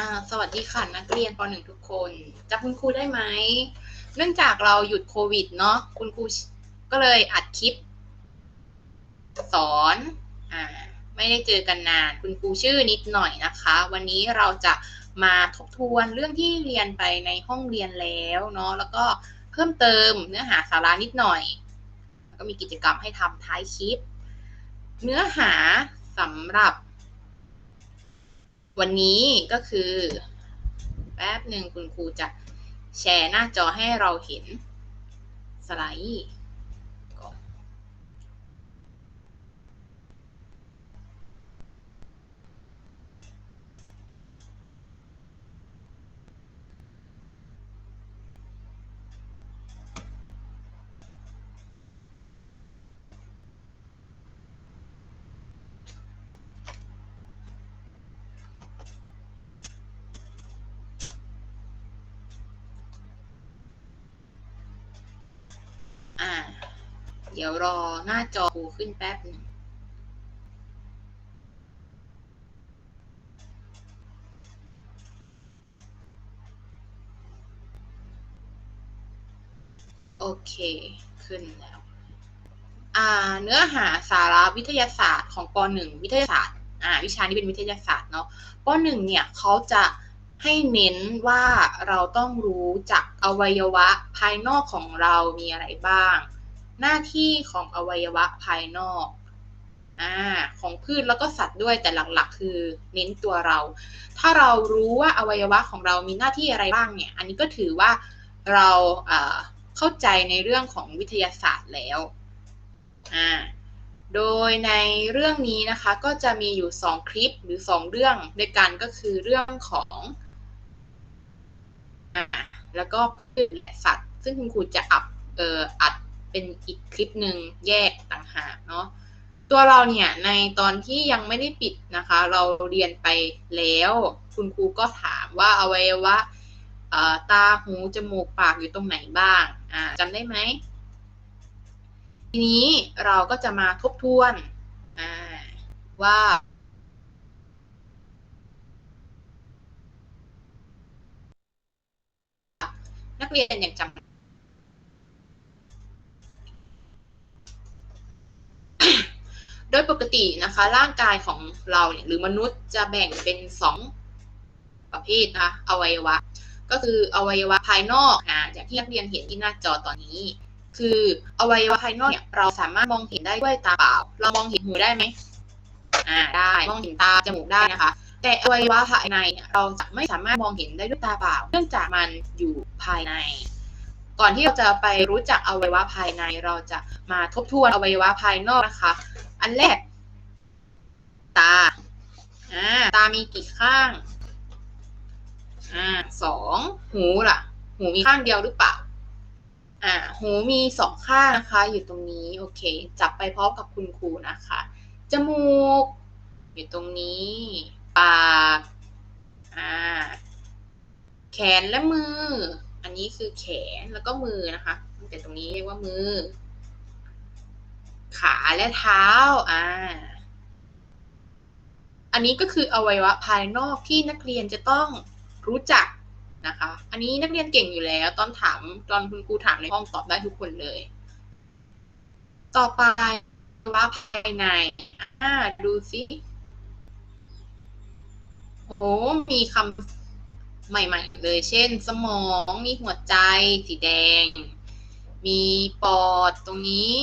อ่าสวัสดีค่ะนักเรียนป .1 ทุกคนจำคุณครูได้ไหม เนื่องจากเราหยุดโควิดเนาะคุณครูก็เลยอัดคลิป สอนอ่าไม่ได้เจอกันนาน คุณครูชื่อนิดหน่อยนะคะ วันนี้เราจะมาทบทวนเรื่องที่เรียนไปในห้องเรียนแล้วเนาะแล้วก็เพิ่มเติมเนื้อหาสาระนิดหน่อยแล้วก็มีกิจกรรมให้ทำท้ายคลิป เนื้อหาสำหรับ วันนี้ก็คือแป๊บหนึ่งคุณครูจะแชร์หน้าจอให้เราเห็นสไลด์ รอหน้าจอครูขึ้นแป๊บหนึ่งโอเค ขึ้นแล้ว อ่า เนื้อหาสาระวิทยาศาสตร์ของป .1 วิทยาศาสตร์ อ่า วิชานี้เป็นวิทยาศาสตร์เนาะป .1 เนี่ยเขาจะให้เน้นว่าเราต้องรู้จักอวัยวะภายนอกของเรามีอะไรบ้าง หน้าที่ของอวัยวะภายนอกอของพืชแล้วก็สัตว์ด้วยแต่หลักๆ คือเน้นตัวเรา ถ้าเรารู้ว่าอวัยวะของเรามีหน้าที่อะไรบ้างเนี่ยอันนี้ก็ถือว่าเราเข้าใจในเรื่องของวิทยาศาสตร์แล้วอ่าโดยในเรื่องนี้นะคะก็จะมีอยู่ 2 คลิปหรือ 2 เรื่องด้วยกันก็คือเรื่องของอ่าแล้วก็พืชและสัตว์ ซึ่งคุณครูจะอัดเอ่ออัด เป็นอีกคลิปหนึ่งแยกต่างหากเนาะตัวเราเนี่ยในตอนที่ยังไม่ได้ปิดนะคะ เราเรียนไปแล้ว คุณครูก็ถามว่าอวัยวะตาหูจมูกปากอยู่ตรงไหนบ้างจำได้ไหมทีนี้เราก็จะมาทบทวนว่านักเรียนยังจำ โดยปกตินะคะ ร่างกายของเราเนี่ยหรือมนุษย์จะแบ่งเป็นสองประเภทนะคะอวัยวะ ก็คืออวัยวะภายนอกอ่าอย่างที่นักเรียนเห็นที่หน้าจอตอนนี้ คืออวัยวะภายนอกเนี่ยเราสามารถมองเห็นได้ด้วยตาเปล่า เรามองเห็นหูได้ไหมอ่าได้มองเห็นตาจมูกได้นะคะ แต่อวัยวะภายในเนี่ยเราจะไม่สามารถมองเห็นได้ด้วยตาเปล่า เนื่องจากมันอยู่ภายในก่อนที่เราจะไปรู้จักอวัยวะภายในเราจะมาทบทวนอวัยวะภายนอกนะคะ อันแรก ตา อ่า ตามีกี่ข้าง อ่า สอง หูล่ะ หูมีข้างเดียวหรือเปล่า อ่า หูมีสองข้างนะคะ อยู่ตรงนี้ โอเค จับไปพร้อมกับคุณครูนะคะ จมูก อยู่ตรงนี้ ปาก อ่า แขนและมือ อันนี้คือแขนแล้วก็มือนะคะแต่ตรงนี้เรียกว่ามือ ขาและเท้า อ่า อันนี้ก็คืออวัยวะภายนอกที่นักเรียนจะต้องรู้จักนะคะ อันนี้นักเรียนเก่งอยู่แล้ว ตอนถามตอนคุณครูถามในห้องตอบได้ทุกคนเลย ต่อไปว่าภายในอ่าดูสิโอ้มีคำใหม่ ๆ เลย เช่น สมอง มีหัวใจ สีแดง มีปอดตรงนี้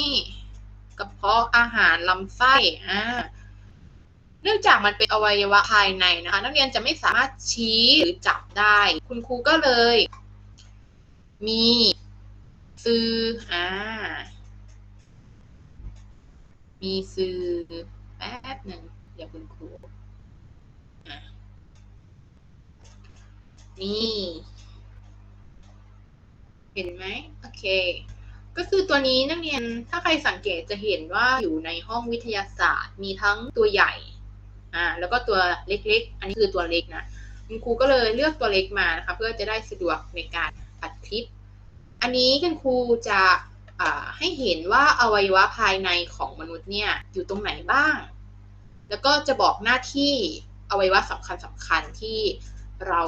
กระเพาะอาหารลำไส้อ่าเนื่องจากมันเป็นอวัยวะภายในนะคะ นักเรียนจะไม่สามารถชี้หรือจับได้ คุณครูก็เลย มีซื้ออ่ามีซื้อแป๊บหนึ่งเดี๋ยวคุณครูนี่ เห็นไหมโอเค ก็คือตัวนี้นักเรียนถ้าใครสังเกตจะเห็นว่าอยู่ในห้องวิทยาศาสตร์ มีทั้งตัวใหญ่อ่าแล้วก็ตัวเล็กๆ อันนี้คือตัวเล็กนะคุณครูก็เลยเลือกตัวเล็กมานะคะเพื่อจะได้สะดวกในการอัดคลิป อันนี้คุณครูจะให้เห็นว่าอวัยวะภายในของมนุษย์เนี่ยอยู่ตรงไหนบ้าง แล้วก็จะบอกหน้าที่อวัยวะสำคัญสำคัญที่เรา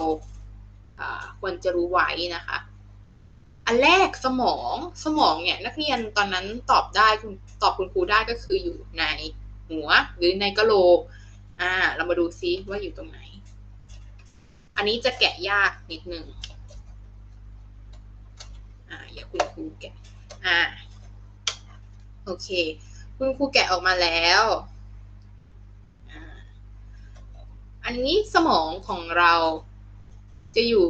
ควรจะรู้ไว้นะคะ อันแรกสมองสมองเนี่ยนักเรียนตอนนั้นตอบได้คุณตอบคุณครูได้ก็คืออยู่ในหัวหรือในกะโหลกอ่า เรามาดูซิว่าอยู่ตรงไหน อันนี้จะแกะยากนิดนึงอ่าอย่าคุณครูแกะอ่าโอเค คุณครูแกะออกมาแล้วอันนี้สมองของเราจะอยู่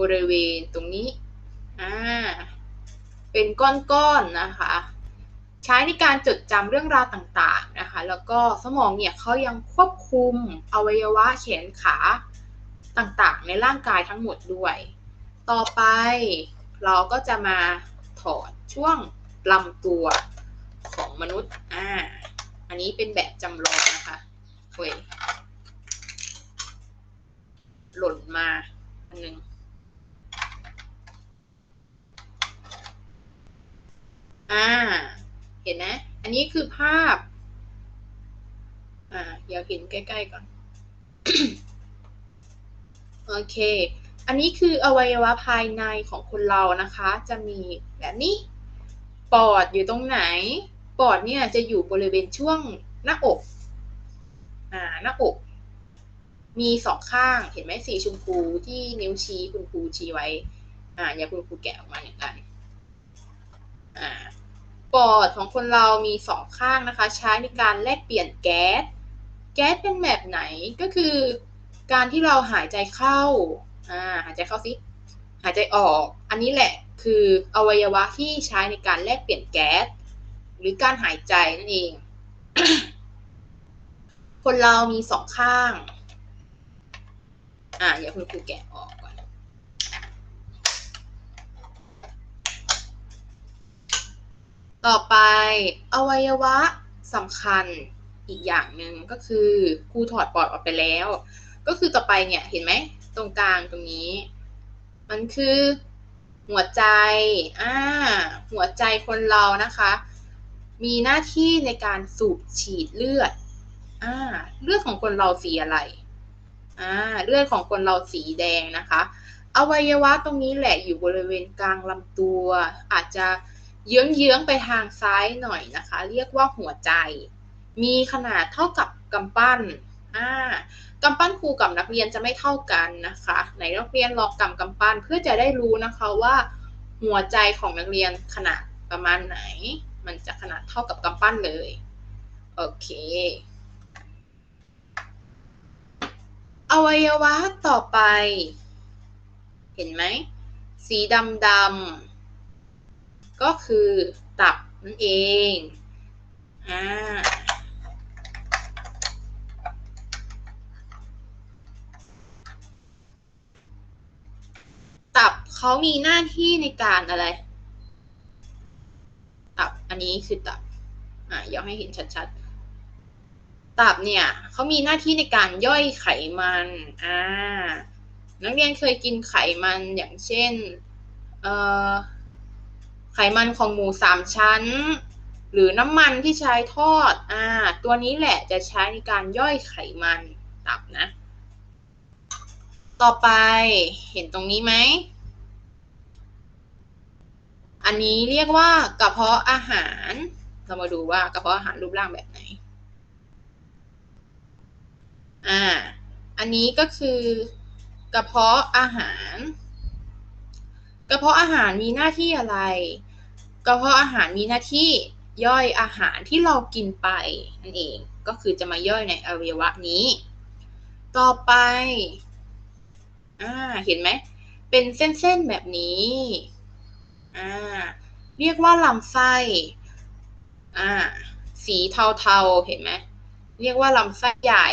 บริเวณตรงนี้ อ่าเป็นก้อนๆนนะคะ ใช้ในการจดจำเรื่องราวต่างๆนะคะ แล้วก็สมองเนี่ยเขายังควบคุมอวัยวะแขนขาต่างๆ ในร่างกายทั้งหมดด้วย ต่อไปเราก็จะมาถอดช่วงลำตัวของมนุษย์ อ่า อันนี้เป็นแบบจำลองนะคะเว้ยหล่นมาอันหนึ่ง อ่า เห็นไหมอันนี้คือภาพ อ่า เดี๋ยวเห็นใกล้ๆก่อน โอเค อันนี้คืออวัยวะภายในของคนเรานะคะ จะมีแบบนี้ ปอดอยู่ตรงไหน ปอดเนี่ยจะอยู่บริเวณช่วงหน้าอก อ่า หน้าอก มีสองข้าง เห็นไหมสีชมพูที่นิ้วชี้คุณครูชี้ไว้ อ่าอย่าคุณครูแกะออกมาอย่างนั้น ปอดของคนเรามีสองข้างนะคะ ใช้ในการแลกเปลี่ยนแก๊ส แก๊สเป็นแบบไหนก็คือ การที่เราหายใจเข้าอ่าหายใจเข้าสิหายใจออก อันนี้แหละคืออวัยวะที่ใช้ในการแลกเปลี่ยนแก๊ส หรือการหายใจนั่นเอง คนเรามีสองข้างอ่าอย่าคุณครูแกะออกก่อน ต่อไปอวัยวะสำคัญอีกอย่างหนึ่งก็คือครูถอดปอดออกไปแล้ว ก็คือต่อไปเนี่ยเห็นไหมตรงกลางตรงนี้ มันคือหัวใจอ่าหัวใจคนเรานะคะ มีหน้าที่ในการสูบฉีดเลือดอ่าเลือดของคนเราสีอะไรอ่าเลือดของคนเราสีแดงนะคะ อวัยวะตรงนี้แหละอยู่บริเวณกลางลำตัว อาจจะ เยื้องๆไปทางซ้ายหน่อยนะคะ เรียกว่าหัวใจ มีขนาดเท่ากับกำปั้นอ่ากำปั้นครูกับนักเรียนจะไม่เท่ากันนะคะ ไหนนักเรียนลองกำกำปั้นเพื่อจะได้รู้นะคะว่า หัวใจของนักเรียนขนาดประมาณไหน มันจะขนาดเท่ากับกำปั้นเลย โอเคอวัยวะต่อไป เห็นไหม สีดำดำ ก็คือตับนั่นเองอ่าตับเขามีหน้าที่ในการอะไร ตับอันนี้คือตับอ่าอยากให้เห็นชัดๆ ตับเนี่ยเขามีหน้าที่ในการย่อยไขมันอ่านักเรียนเคยกินไขมันอย่างเช่น เอ่อ ไขมันของหมูสามชั้น หรือน้ำมันที่ใช้ทอดอ่าตัวนี้แหละจะใช้ในการย่อยไขมันตับนะ ต่อไปเห็นตรงนี้ไหม อันนี้เรียกว่ากระเพาะอาหาร เรามาดูว่ากระเพาะอาหารรูปร่างแบบไหน อ่า อันนี้ก็คือกระเพาะอาหาร กระเพาะอาหารมีหน้าที่อะไร กระเพาะอาหารมีหน้าที่ย่อยอาหารที่เรากินไปนั่นเองก็คือจะมาย่อยในอวัยวะนี้ ต่อไปอ่าเห็นไหมเป็นเส้นๆแบบนี้อ่าเรียกว่าลำไส้อ่าสีเทาๆเห็นไหมเรียกว่าลำไส้ใหญ่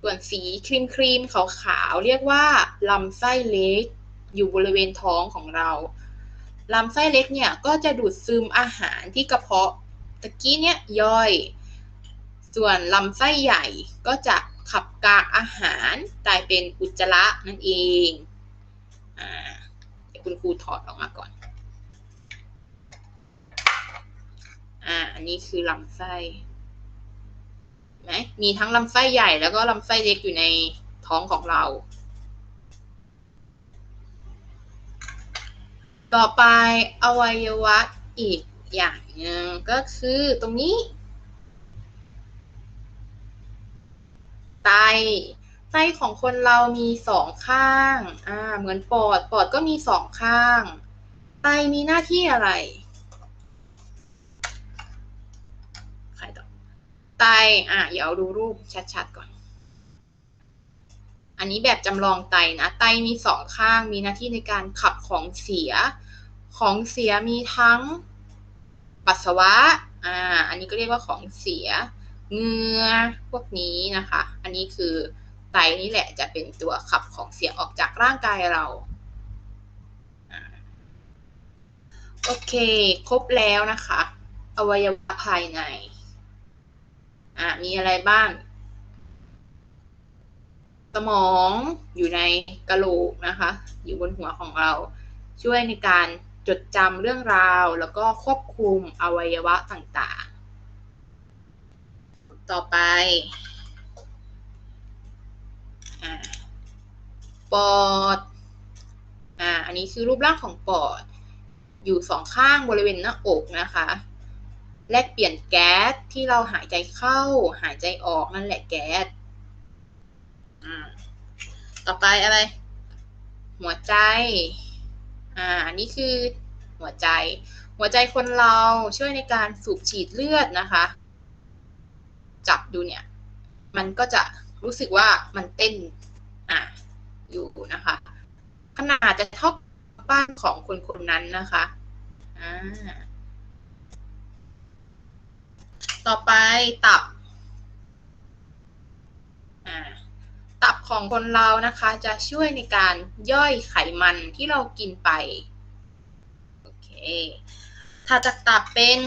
ส่วนสีครีมครีมขาวๆเรียกว่าลำไส้เล็ก อยู่บริเวณท้องของเรา ลำไส้เล็กเนี่ยก็จะดูดซึมอาหารที่กระเพาะตะกี้เนี่ยย่อย ส่วนลำไส้ใหญ่ก็จะขับกากอาหารกลายเป็นอุจจาระนั่นเองอ่าเดี๋ยวคุณครูถอดออกมาก่อนอ่าอันนี้คือลำไส้ไหมมีทั้งลำไส้ใหญ่แล้วก็ลำไส้เล็กอยู่ในท้องของเรา ต่อไปอวัยวะอีกอย่างหนึ่งก็คือตรงนี้ ไต ไตของคนเรามีสองข้าง อ่า เหมือนปอด ปอดก็มีสองข้าง ไตมีหน้าที่อะไรใครต่อไต อะ เดี๋ยวดูรูปชัดๆก่อน อันนี้แบบจำลองไตนะ ไตมีสองข้าง มีหน้าที่ในการขับของเสีย ของเสียมีทั้งปัสสาวะ อ่า อันนี้ก็เรียกว่าของเสีย เงื่อพวกนี้นะคะ อันนี้คือไตนี่แหละจะเป็นตัวขับของเสียออกจากร่างกายเรา โอเค ครบแล้วนะคะ อวัยวะภายใน อ่า มีอะไรบ้าง สมองอยู่ในกระโหลกนะคะ อยู่บนหัวของเรา ช่วยในการ จดจำเรื่องราว แล้วก็ควบคุมอวัยวะต่างๆ ต่อไปอปอดอ่าอันนี้คือรูปร่างของปอด อยู่สองข้างบริเวณหน้าอกนะคะ แลกเปลี่ยนแก๊สที่เราหายใจเข้า หายใจออกนั่นแหละแก๊สต่อไปอะไร หัวใจ อ่าอันนี้คือหัวใจ หัวใจคนเราช่วยในการสูบฉีดเลือดนะคะ จับดูเนี่ย มันก็จะรู้สึกว่ามันเต้นอะอยู่นะคะ ขนาดจะเท่าบ้านของคนคนนั้นนะคะอ่าต่อไปตับอ่า ตับของคนเรานะคะจะช่วยในการย่อยไขมันที่เรากินไป โอเคถ้าจากตับเป็น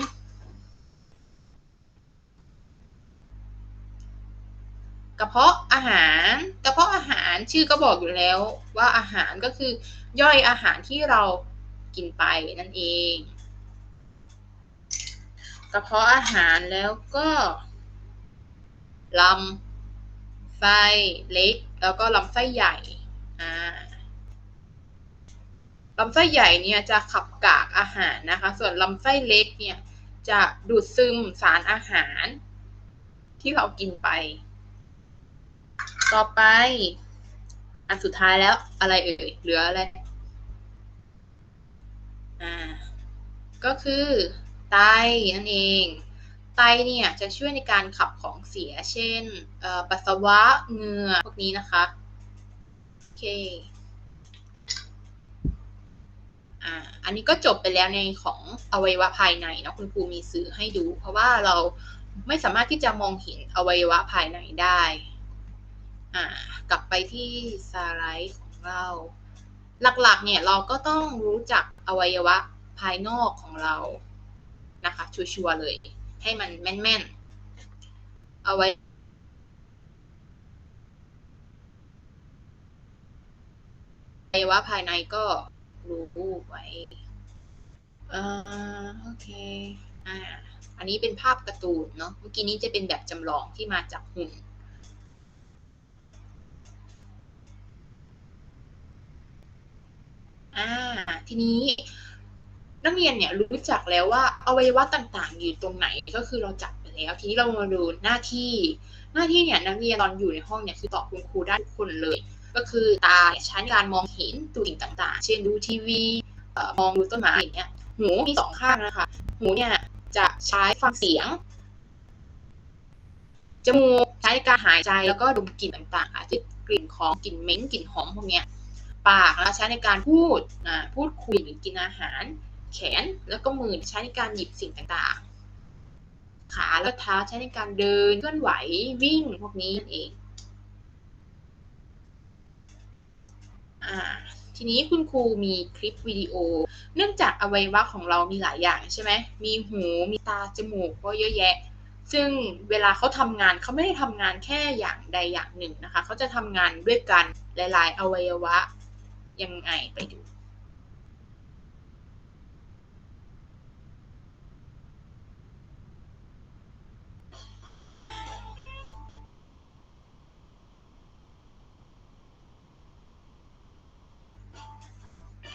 กระเพาะอาหาร กระเพาะอาหารชื่อก็บอกอยู่แล้วว่าอาหารก็คือย่อยอาหารที่เรากินไปนั่นเอง กระเพาะอาหารแล้วก็ลำ ไส้เล็ก แล้วก็ลำไส้ใหญ่ลำไส้ใหญ่เนี่ยจะขับกากอาหารนะคะ ส่วนลำไส้เล็กเนี่ยจะดูดซึมสารอาหาร ที่เรากินไป ต่อไป อันสุดท้ายแล้วอะไรเอ่ย เหลืออะไร อ่า ก็คือไตนั่นเอง ไตเนี่ยจะช่วยในการขับของเสีย เช่นปัสสาวะเหงื่อพวกนี้นะคะโอเคอันนี้ก็จบไปแล้วในของอวัยวะภายในเนาะคุณครูมีสื่อให้ดู เพราะว่าเราไม่สามารถที่จะมองเห็นอวัยวะภายในได้กลับไปที่สไลด์ของเรา หลักๆเนี่ยเราก็ต้องรู้จักอวัยวะภายนอกของเรานะคะชัวร์เลย ให้มันแม่นๆ เอาไว้อวัยวะภายในก็รู้ไว้ เออโอเค อ่า อันนี้เป็นภาพการ์ตูนเนาะ เมื่อกี้นี้จะเป็นแบบจำลองที่มาจากหุ่นอ่า ทีนี้ นักเรียนเนี่ยรู้จักแล้วว่าอวัยวะต่างๆ อยู่ตรงไหนก็คือเราจับไปแล้ว ทีนี้เรามาดูหน้าที่ หน้าที่เนี่ยนักเรียนตอนอยู่ในห้องเนี่ยคือตอบคุณครูได้ทุกคนเลย ก็คือตาใช้ในการมองเห็นตัวสิ่งต่างๆ เช่นดูทีวีมองดูต้นไม้อย่างเงี้ยหูมีสองข้างนะคะ หูเนี่ยจะใช้ฟังเสียงจมูกใช้ในการหายใจแล้วก็ดมกลิ่นต่างๆค่ะที่กลิ่นของกลิ่นเหม็นกลิ่นหอมพวกเนี้ยปากแล้วใช้ในการพูดนะพูดคุยหรือกินอาหาร แขนแล้วก็มือใช้ในการหยิบสิ่งต่างๆ ขาและเท้าใช้ในการเดินเคลื่อนไหววิ่งพวกนี้นั่นเองอทีนี้คุณครูมีคลิปวิดีโอ เนื่องจากอวัยวะของเรามีหลายอย่างใช่ไหม มีหู มีตา จมูก ก็เยอะแยะ ซึ่งเวลาเขาทำงานเขาไม่ได้ทำงานแค่อย่างใดอย่างหนึ่งนะคะ เขาจะทำงานด้วยกันหลาย ๆ อวัยวะยังไงไปดู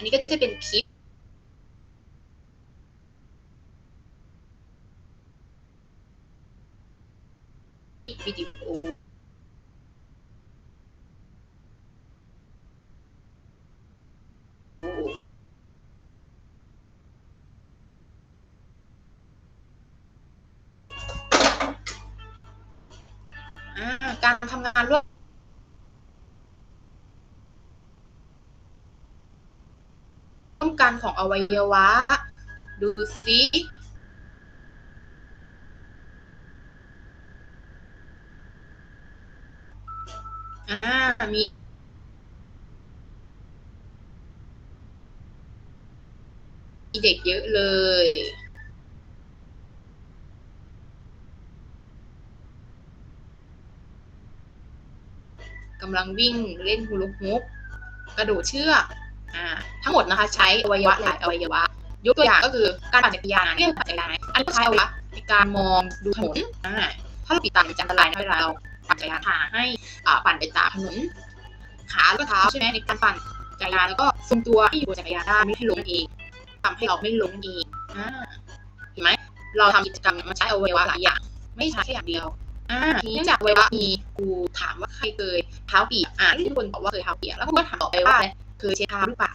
อันนี้ก็จะเป็นคลิป ของอวัยวะ ดูซิอ่ามีมีเด็กเยอะเลย กำลังวิ่งเล่นฮูลูฮุปกระโดดเชือก ทั้งหมดนะคะ ใช้อวัยวะหลายอวัยวะ ยกตัวอย่างก็คือการปั่นจักรยานเรื่องปั่นจักรยานอันนี้ใช้อวัยวะในการมองดูถนนถ้าเราปิดตามันจะอันตรายนะเวลาเราปั่นจักรยานหาให้ปั่นไปตามถนนขาแล้วก็เท้าใช่ไหมในการปั่นจักรยานแล้วก็ทรงตัวให้อยู่บนจักรยานได้ไม่ให้ล้มเองทำให้เราไม่ล้มเองอ่าเห็นไหมเราทำกิจกรรมมันใช้อวัยวะหลายอย่าง ไม่ใช่แค่อย่างเดียวทีนี้จากอวัยวะมีกูถามว่าใครเคยเท้าเปียกอ่าที่ทุกคนบอกว่าเคยเท้าเปียกแล้วผมก็ถามต่อไปว่าอะ เคยเช็ดเท้าหรือเปล่า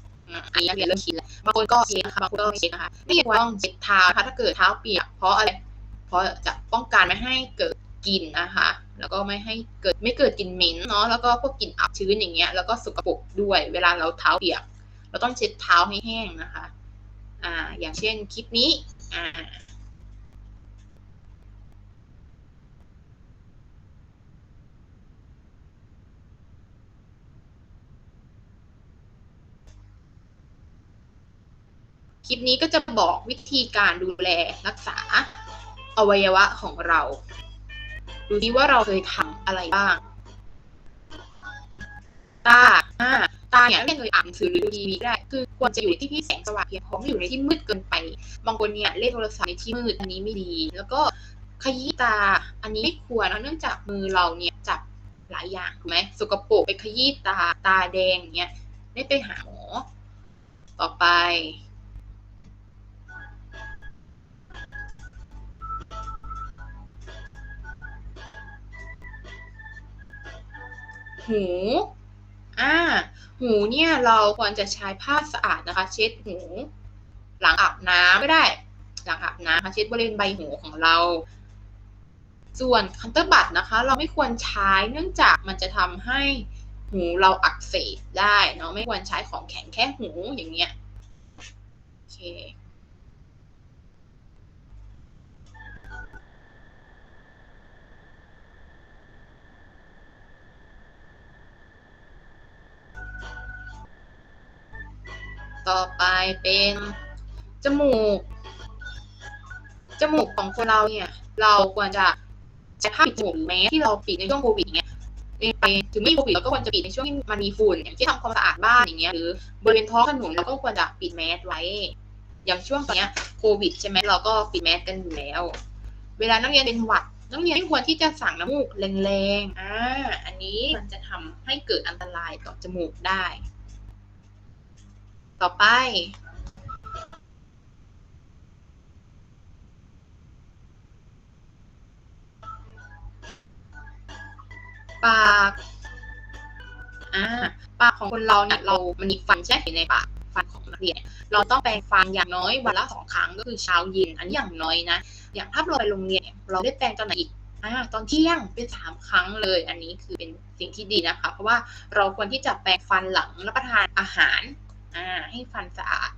อันนี้เรียนเริ่มชินแล้วบางคนก็เช็ดนะคะบางคนก็ไม่เช็ดนะคะไม่ควรต้องเช็ดเท้านะคะถ้าเกิดเท้าเปียกเพราะอะไรเพราะจะป้องกันไม่ให้เกิดกลิ่นนะคะ แล้วก็ไม่ให้เกิดไม่เกิดกลิ่นเหม็นเนาะแล้วก็พวกกลิ่นอับชื้นอย่างเงี้ยแล้วก็สกปรกด้วยเวลาเราเท้าเปียก เราต้องเช็ดเท้าให้แห้งนะคะ อ่า อย่างเช่นคลิปนี้อ่า คลิปนี้ก็จะบอกวิธีการดูแลรักษาอวัยวะของเรา ดูที่ว่าเราเคยทำอะไรบ้าง ตาอ่าตาเนี่ยไม่เคยอ่านหนังสือหรือดูทีวีได้ คือควรจะอยู่ที่ที่แสงสว่างเพียงพอไม่อยู่ในที่มืดเกินไป บางคนเนี่ยเล่นโทรศัพท์ในที่มืดอันนี้ไม่ดี แล้วก็ขยี้ตา อันนี้ไม่ควรนะเนื่องจากมือเราเนี่ยจับหลายอย่างถูกไหมสกปรกไปขยี้ตาตาแดงเนี่ยได้ไปหาหมอ ต่อไป หู อ่า หูเนี่ยเราควรจะใช้ผ้าสะอาดนะคะ เช็ดหู หลังอาบน้ำก็ได้ หลังอาบน้ำนะคะเช็ดบริเวณใบหูของเรา ส่วนคันเตอร์บัตนะคะ เราไม่ควรใช้เนื่องจากมันจะทำให้หูเราอักเสบได้เนาะไม่ควรใช้ของแข็งแค่หูอย่างเงี้ยโอเค ต่อไปเป็นจมูก จมูกของคนเราเนี่ย เราควรจะใช้ผ้าปิดจมูกแม้ที่เราปิดในช่วงโควิดอย่างเงี้ยไปถึงไม่โควิดเราก็ควรจะปิดในช่วงที่มันมีฝุ่นอย่างที่ทำความสะอาดบ้านอย่างเงี้ยหรือบริเวณท้องถนนเราก็ควรจะปิดแมสไว้ อย่างช่วงตอนเนี้ยโควิดใช่ไหมเราก็ปิดแมสกันอยู่แล้ว เวลานักเรียนเป็นหวัดนักเรียนไม่ควรที่จะสั่งน้ำมูกแรงๆอ่าอันนี้มันจะทำให้เกิดอันตรายต่อจมูกได้ ต่อไป ปากอ่าปากของคนเราเนี่ยเรามันมีฟันแช่อยู่ในปากฟันของนักเรียน เราต้องแปรงฟันอย่างน้อยวันละสองครั้งก็คือเช้าเย็นอันนี้อย่างน้อยนะ อย่างถ้าเราไปโรงเรียนเราได้แปรงตอนไหนอีกอ่าตอนเที่ยงเป็นสามครั้งเลย อันนี้คือเป็นสิ่งที่ดีนะคะ เพราะว่าเราควรที่จะแปรงฟันหลังรับประทานอาหาร อ่าให้ฟันสะอาด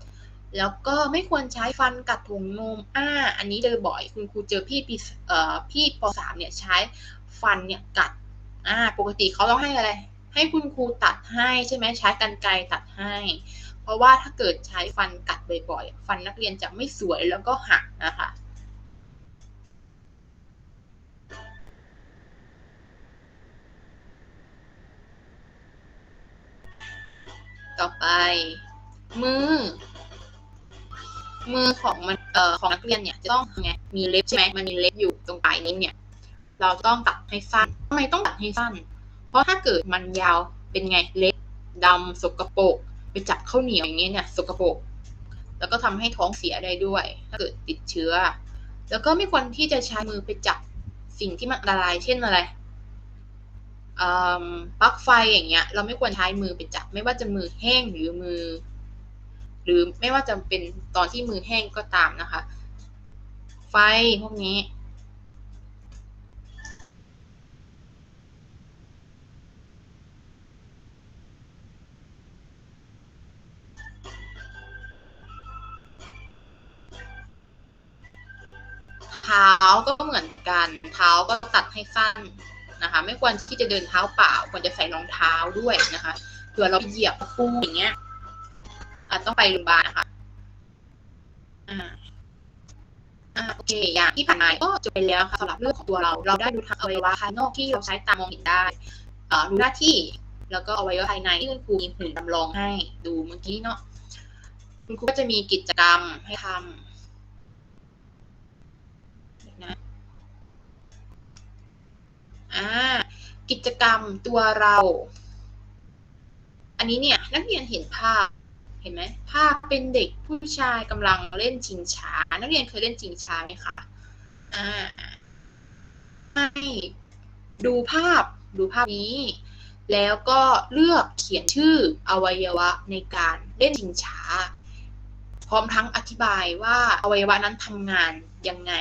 แล้วก็ไม่ควรใช้ฟันกัดถุงนมอ่าอันนี้เจอบ่อยคุณครูเจอพี่ปีเอ่อพี่ปสามเนี่ยใช้ฟันเนี่ยกัดอ่าปกติเขาต้องให้อะไร ให้คุณครูตัดให้ใช่ไหมใช้กรรไกรตัดให้ เพราะว่าถ้าเกิดใช้ฟันกัดบ่อยๆฟันนักเรียนจะไม่สวยแล้วก็หักนะคะต่อไป มือ มือของมันเอ่อของนักเรียนเนี่ยจะต้องไงมีเล็บใช่ไหมมันมีเล็บอยู่ตรงปลายนิ้วเนี่ย เราต้องตัดให้สั้นทำไมต้องตัดให้สั้น เพราะถ้าเกิดมันยาวเป็นไงเล็บดำสกปรกไปจับข้าวเหนียวอย่างเงี้ยเนี่ยสกปรกแล้วก็ทำให้ท้องเสียได้ด้วย ถ้าเกิดติดเชื้อ แล้วก็ไม่ควรที่จะใช้มือไปจับสิ่งที่มันอันตราย เช่นอะไรปลั๊กไฟอย่างเงี้ย เราไม่ควรใช้มือไปจับ ไม่ว่าจะมือแห้งหรือมือ หรือไม่ว่าจะเป็นตอนที่มือแห้งก็ตามนะคะ ไฟพวกนี้ เท้าก็เหมือนกัน เท้าก็ตัดให้สั้นนะคะ ไม่ควรที่จะเดินเท้าเปล่า ควรจะใส่รองเท้าด้วยนะคะเผื่อเราเหยียบปูอย่างเงี้ย อาจต้องไปโรงพยาบาลนะคะอ่าอ่าโอเคอย่างที่ผ่านมาก็จบไปแล้วค่ะสำหรับเรื่องของตัวเรา เราได้ดูทางอวัยวะภายนอกที่เราใช้ตามองเห็นได้อ่ารู้หน้าที่แล้วก็อวัยวะภายในที่คุณครูมีหุ่นจำลองให้ดูเมื่อกี้เนาะคุณครูก็จะมีกิจกรรมให้ทำนะอ่ากิจกรรมตัวเรา อันนี้เนี่ยนักเรียนเห็นภาพ เห็นไหมภาพเป็นเด็กผู้ชายกำลังเล่นชิงช้า นักเรียนเคยเล่นชิงช้าไหมคะอ่าให้ดูภาพดูภาพนี้ แล้วก็เลือกเขียนชื่ออวัยวะในการเล่นชิงช้า พร้อมทั้งอธิบายว่าอวัยวะนั้นทำงานยังไง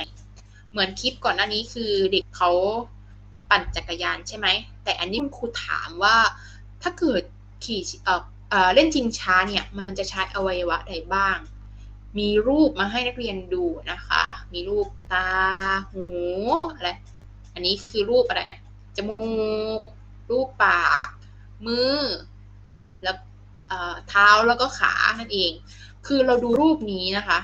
เหมือนคลิปก่อนหน้านี้คือเด็กเขาปั่นจักรยานใช่ไหม แต่อันนี้คุณครูถามว่าถ้าเกิดขี่ เล่นชิงช้าเนี่ยมันจะใช้อวัยวะใดบ้าง มีรูปมาให้นักเรียนดูนะคะ มีรูปตา หูอะไร อันนี้คือรูปอะไร จมูก รูปปาก มือ แล้วเท้าแล้วก็ขานั่นเอง คือเราดูรูปนี้นะคะ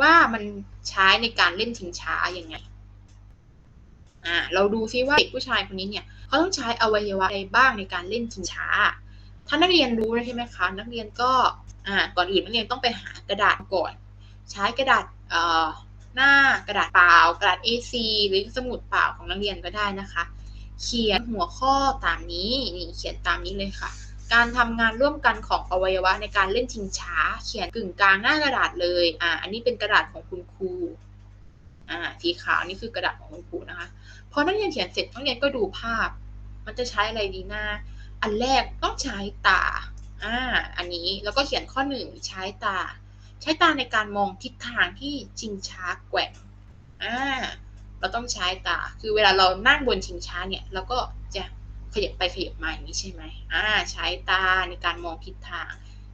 ว่ามันใช้ในการเล่นชิงช้ายังไงอ่าเราดูซิว่าเด็กผู้ชายคนนี้เนี่ยเขาต้องใช้อวัยวะอะไรบ้างในการเล่นชิงช้า ถ้านักเรียนรู้ใช่ไหมคะ นักเรียนก็อ่าก่อนอื่นนักเรียนต้องไปหากระดาษก่อน ใช้กระดาษเอ่อหน้ากระดาษเปล่า กระดาษ A4 หรือสมุดเปล่าของนักเรียนก็ได้นะคะ เขียนหัวข้อตามนี้นี่เขียนตามนี้เลยค่ะ การทำงานร่วมกันของอวัยวะในการเล่นชิงช้า เขียนกึ่งกลางหน้ากระดาษเลยอ่าอันนี้เป็นกระดาษของคุณครูอ่าสีขาวนี่คือกระดาษของคุณครูนะคะพอนักเรียนเขียนเสร็จนักเรียนก็ดูภาพ มันจะใช้อะไรดีหน้า อันแรกต้องใช้ตา อ่า อันนี้แล้วก็เขียนข้อหนึ่งใช้ตา ใช้ตาในการมองทิศทางที่ชิงช้าแกว่ง อ่า เราต้องใช้ตา คือเวลาเรานั่งบนชิงช้าเนี่ยเราก็จะขยับไปขยับมาอย่างนี้ใช่ไหมอ่า ใช้ตาในการมองทิศทาง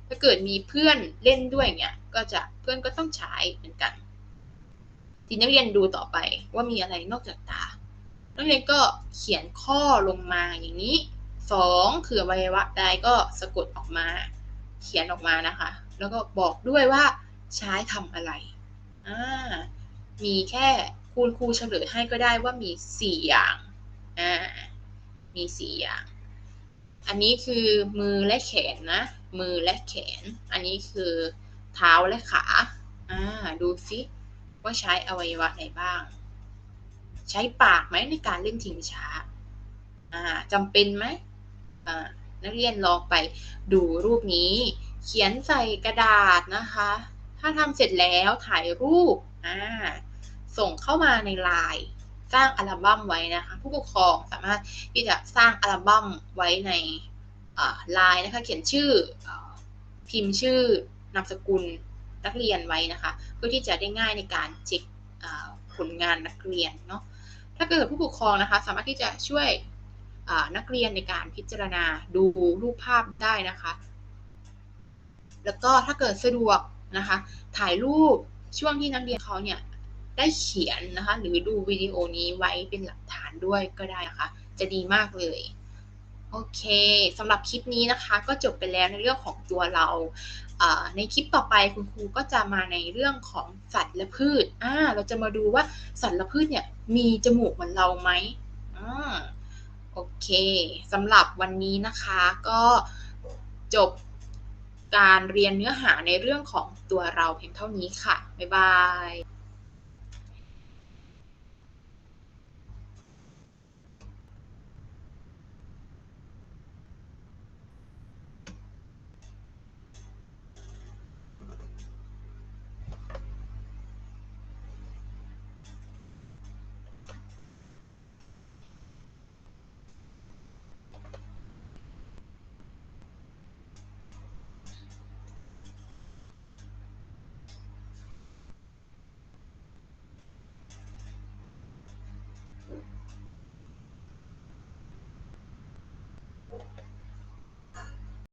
ถ้าเกิดมีเพื่อนเล่นด้วยเนี่ยก็จะเพื่อนก็ต้องใช้เหมือนกัน ทีนักเรียนดูต่อไปว่ามีอะไรนอกจากตา นักเรียนก็เขียนข้อลงมาอย่างนี้ สองคืออวัยวะใดก็สะกดออกมา เขียนออกมานะคะ แล้วก็บอกด้วยว่าใช้ทำอะไรอ่ามีแค่คุณครูเฉลยให้ก็ได้ว่ามีสี่อย่างอ่ามีสี่อย่าง อันนี้คือมือและแขนนะ มือและแขน อันนี้คือเท้าและขาอ่าดูซิว่าใช้อวัยวะไหนบ้าง ใช้ปากไหมในการเล่นทิงช้าอ่าจำเป็นไหม นักเรียนลองไปดูรูปนี้ เขียนใส่กระดาษนะคะ ถ้าทำเสร็จแล้วถ่ายรูปส่งเข้ามาในไลน์สร้างอัลบั้มไว้นะคะ ผู้ปกครองสามารถที่จะสร้างอัลบั้มไว้ในไลน์นะคะ เขียนชื่อพิมพ์ชื่อนามสกุลนักเรียนไว้นะคะ เพื่อที่จะได้ง่ายในการเช็คผลงานนักเรียนเนาะถ้าเกิดผู้ปกครองนะคะ สามารถที่จะช่วย นักเรียนในการพิจารณาดูรูปภาพได้นะคะ แล้วก็ถ้าเกิดสะดวกนะคะ ถ่ายรูปช่วงที่นักเรียนเขาเนี่ยได้เขียนนะคะ หรือดูวิดีโอนี้ไว้เป็นหลักฐานด้วยก็ได้นะคะ จะดีมากเลยโอเคสำหรับคลิปนี้นะคะ ก็จบไปแล้วในเรื่องของตัวเรา ในคลิปต่อไปคุณครูก็จะมาในเรื่องของสัตว์และพืชอ่าเราจะมาดูว่าสัตว์และพืชเนี่ยมีจมูกเหมือนเราไหมอ่าโอ เคสำหรับวันนี้นะคะก็จบการเรียนเนื้อหาในเรื่องของตัวเราเพียงเท่านี้ค่ะ บ๊ายบาย